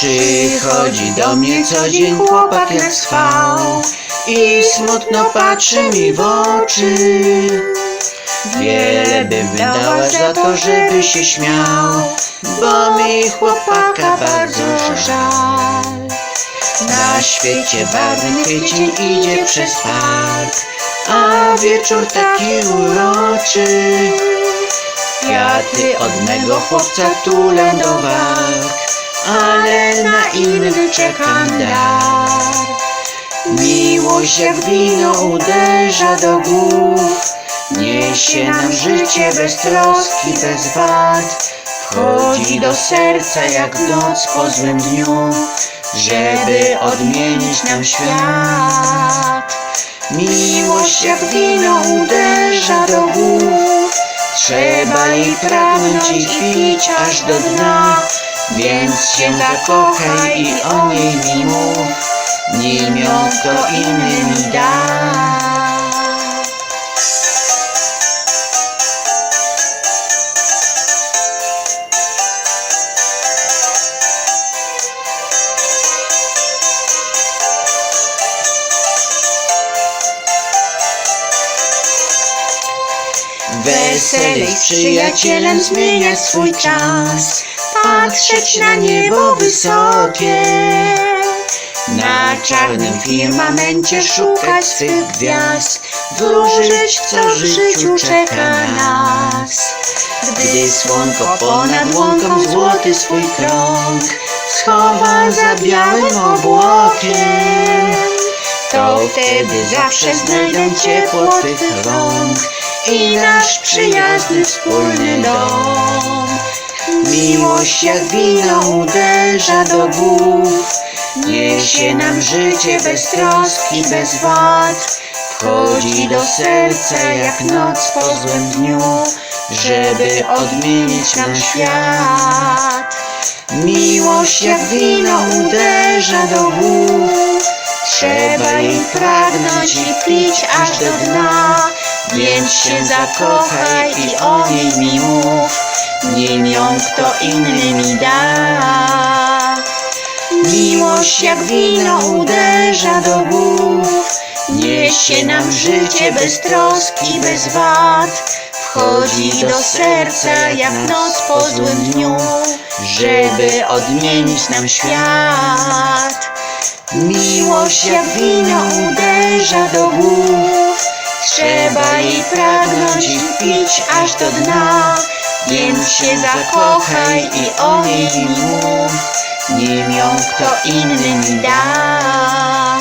Przychodzi do mnie co dzień chłopak jak spał I smutno patrzy mi w oczy. Wiele bym dała za to, żeby się śmiał Bo mi chłopaka bardzo żal. Na świecie barwny kwiecień idzie przez park A wieczór taki uroczy. Kwiaty od mego chłopca tulę do warg Ale na innych czekam dar Miłość jak wino uderza do głów. Niesie nam życie bez troski, bez wad. Wchodzi do serca jak noc po złym dniu Żeby odmienić nam świat. Miłość jak wino uderza do głów. Trzeba jej pragnąć i pić aż do dna Więc się zakochaj i o niej mi mów. Nim ją kto inny mi da. Weselej z przyjacielem zmieniać swój czas Patrzeć na niebo wysokie Na czarnym firmamencie szukać swych gwiazd Wróżyć co w życiu czeka nas Gdy słonko ponad łąką złoty swój krąg Schowa za białym obłokiem to wtedy zawsze znajdę ciepło Twych rąk i nasz przyjazny wspólny dom. Miłość jak wino uderza do głów, niesie nam życie bez troski, bez wad. Wchodzi do serca jak noc po złym dniu, żeby odmienić nam świat. Miłość jak wino uderza do głów, Trzeba jej pragnąć i pić aż do dna Więc się zakochaj i o niej mi mów Nim ją kto inny mi da. Miłość jak wino uderza do głów. Niesie nam życie bez troski, bez wad. Wchodzi do serca jak noc po złym dniu Żeby odmienić nam świat. Miłość jak wino uderza do głów. Trzeba jej pragnąć i pić aż do dna Więc się zakochaj i o niej mów Nim ją kto inny mi da